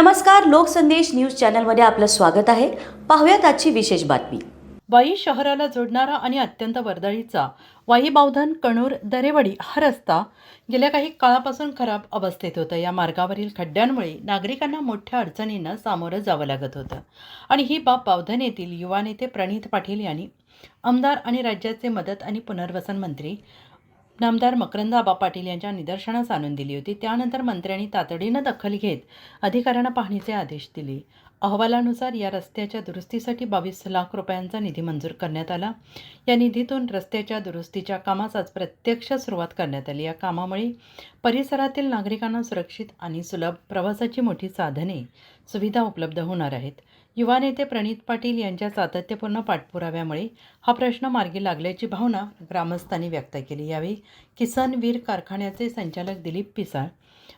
नमस्कार लोकसंदेश न्यूज चॅनलमध्ये आपलं स्वागत आहे. पाहूयात आजची विशेष बातमी. वाई शहराला जोडणारा आणि अत्यंत वर्दळीचा वाई बावधन कणूर दरेवडी हा रस्ता गेल्या काही काळापासून खराब अवस्थेत होता. या मार्गावरील खड्ड्यांमुळे नागरिकांना मोठ्या अडचणींना सामोरं जावं लागत होतं. आणि ही बाब बावधन येथील युवा नेते प्रणित पाटील यांनी आमदार आणि राज्याचे मदत आणि पुनर्वसन मंत्री नामदार मकरंदाबा पाटील यांच्या निदर्शनास आणून दिली होती. त्यानंतर मंत्र्यांनी तातडीनं दखल घेत अधिकाऱ्यांना पाहणीचे आदेश दिले. अहवालानुसार या रस्त्याच्या दुरुस्तीसाठी बावीस लाख रुपयांचा निधी मंजूर करण्यात आला. या निधीतून रस्त्याच्या दुरुस्तीच्या कामास आज प्रत्यक्ष सुरुवात करण्यात आली. या कामामुळे परिसरातील नागरिकांना सुरक्षित आणि सुलभ प्रवासाची मोठी साधने सुविधा उपलब्ध होणार आहेत. युवा नेते प्रणित पाटील यांच्या सातत्यपूर्ण पाठपुराव्यामुळे हा प्रश्न मार्गी लागल्याची भावना ग्रामस्थांनी व्यक्त केली. यावेळी किसन वीर कारखान्याचे संचालक दिलीप पिसाळ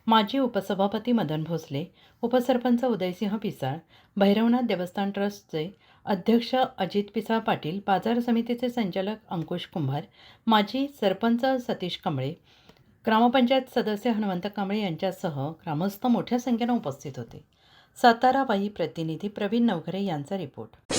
माजी उपसभापती मदन भोसले उपसरपंच उदयसिंह पिसाळ भैरवनाथ देवस्थान ट्रस्टचे अध्यक्ष अजित पिसाळ पाटील बाजार समितीचे संचालक अंकुश कुंभार माजी सरपंच सतीश कांबळे ग्रामपंचायत सदस्य हनुमंत कांबळे यांच्यासह ग्रामस्थ मोठ्या संख्येनं उपस्थित होते. साताराबाई प्रतिनिधी प्रवीण नवघरे यांचा रिपोर्ट.